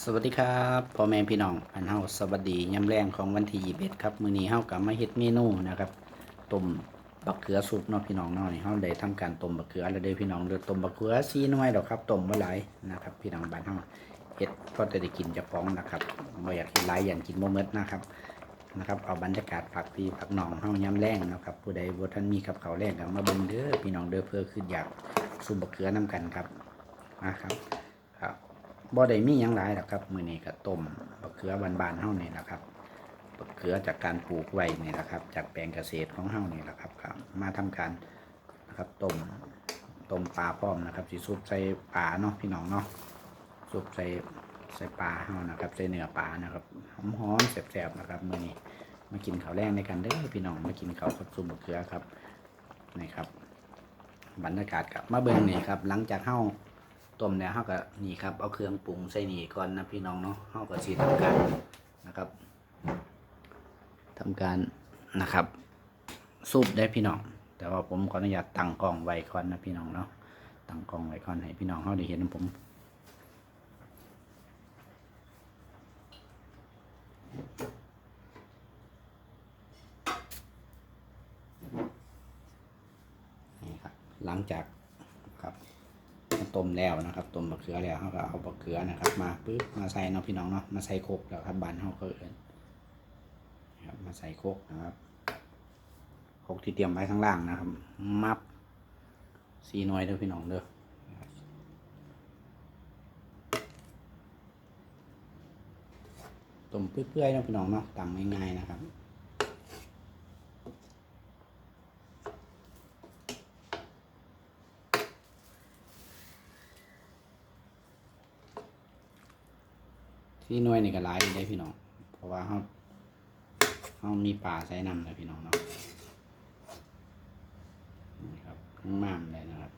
สวัสดีครับพ่อแม่พี่น้องอันเฮาสวัสดียามแรงของวันที่21ครับมื้อนี้เฮาก็มาเฮ็ดเมนูนะครับต้มบักเขือสุกเนาะพี่น้องเนาะนี่เฮาได้ทำการต้มบักเขือแล้วเด้อพี่น้องเด้อต้มบักเขือ4หน่วยดอกครับต้มบ่หลายนะครับพี่น้องบ้านเฮาเฮ็ดพอจะได้กินจะฟ้องนะครับบ่อยากเฮ็ดหลายอย่างกินบ่หมดนะครับนะครับเอาบรรยากาศฝากพี่ฝากน้องเฮายามแรงนะครับผู้ใดบ่ทันมีกับข้าวแรงก็มาเบิ่งเด้อพี่น้องเด้อเพื่อคืออยากสูบบักเขือนํกันครับนะครับครับ บ่ได้มีหยังหลายหรอกครับ มือนี้ก็ต้มบักเขือบานๆเฮานี่แหละครับบักเขือจากการปลูกไว้นี่แหละครับ จากแปลงเกษตรของเฮานี่แหละครับครับ มาทำการนะครับต้มต้มปลาพร้อมนะครับสิซุปใส่ปลาเนาะพี่น้องเนาะซุปใส่ใส่ปลาเฮานะครับใส่เนื้อปลานะครับหอมๆแซ่บๆนะครับ มือนี้มากินข้าวแรงในกันเด้อพี่น้องมากินข้าวกับซุปบักเขือครับนี่ครับบรรยากาศกับมาเบิ่งนี่ครับ หลังจากเฮา ต้มแล้วเฮาก็นี่ครับเอาเครื่องปรุงใส่นี่ก่อนนะพี่น้องเนาะเฮาก็สิทำการนะครับทำการนะครับซุปได้พี่น้อง แต่ว่าผมขออนุญาตตั้งกล้องไว้ก่อนนะพี่น้องเนาะตั้งกล้องไว้ก่อนให้พี่น้องเฮาได้เห็นผมนี่ครับหลังจากครับ ต้มแล้วนะครับต้มบะเขือแล้วเขาก็เอาบะเขือนะครับ มาปึ๊บมาใส่เนาะพี่น้องเนาะมาใส่โคกแล้วครับบานเขาก็เอินนะครับมาใส่โคกนะครับโคกที่เตรียมไว้ข้างล่างนะครับ มับสีหน่วยเด้อพี่น้องเด้อต้มเปื่อยๆนะพี่น้องเนาะตำง่ายๆนะครับ นี่หน่วยนี่ก็หลายอยู่ได้พี่น้อง เพราะว่าเขาเขามีป่าใช้นำเลยพี่น้องเนาะนี่ครับมามเลยนะครับ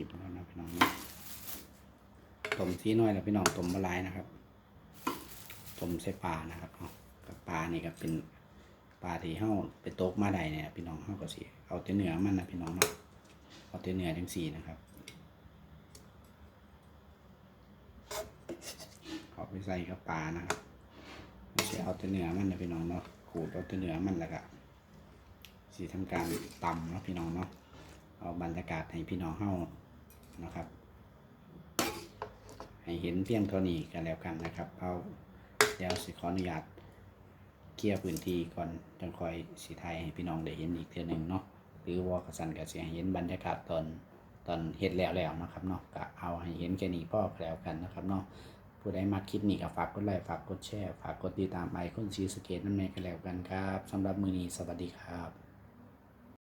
ิบแล้วนะพี่น้องต้มซีน้อยแล้วพี่น้องต้มมะลายนะครับต้มใส่ปลานะครับเอากับปลานี่ก็เป็นปลาที่เฮาไปตกมาได้เนี่ยพี่น้องเฮาก็สิเอาแต่เนื้อมันนะพี่น้องเนาะเอาแต่เนื้อทั้งสี่นะครับเอาไปใส่กับปลานะครับไม่ใช่เอาแต่เนื้อมันนะพี่น้องเนาะขูดเอาแต่เนื้อมันแล้วก็สิทำการตำเนาะพี่น้องเนาะเอาบรรยากาศให้พี่น้องเฮา นะครับ ให้เห็นเพียงเท่านี้กันแล้วกันนะครับเอาเดี๋ยวสิขออนุญาตเคลียร์พื้นที่ก่อนจังคอยสีไทยให้พี่น้องได้เห็นอีกเทื่อหนึ่งเนาะหรือว่ากระสันกระเสียเห็นบรรยากาศตอนตอนเฮ็ดแล้วแล้วนะครับเนาะก็เอาให้เห็นแค่นี้พ่อแล้วกันนะครับเนาะผู้ใดมาคลิปนี้ก็ฝากกดไลค์ฝากกดแชร์ฝากกดติดตามไอคอนซีสเกตนั่นเองกันแล้วกันครับสำหรับมือนี้สวัสดีครับ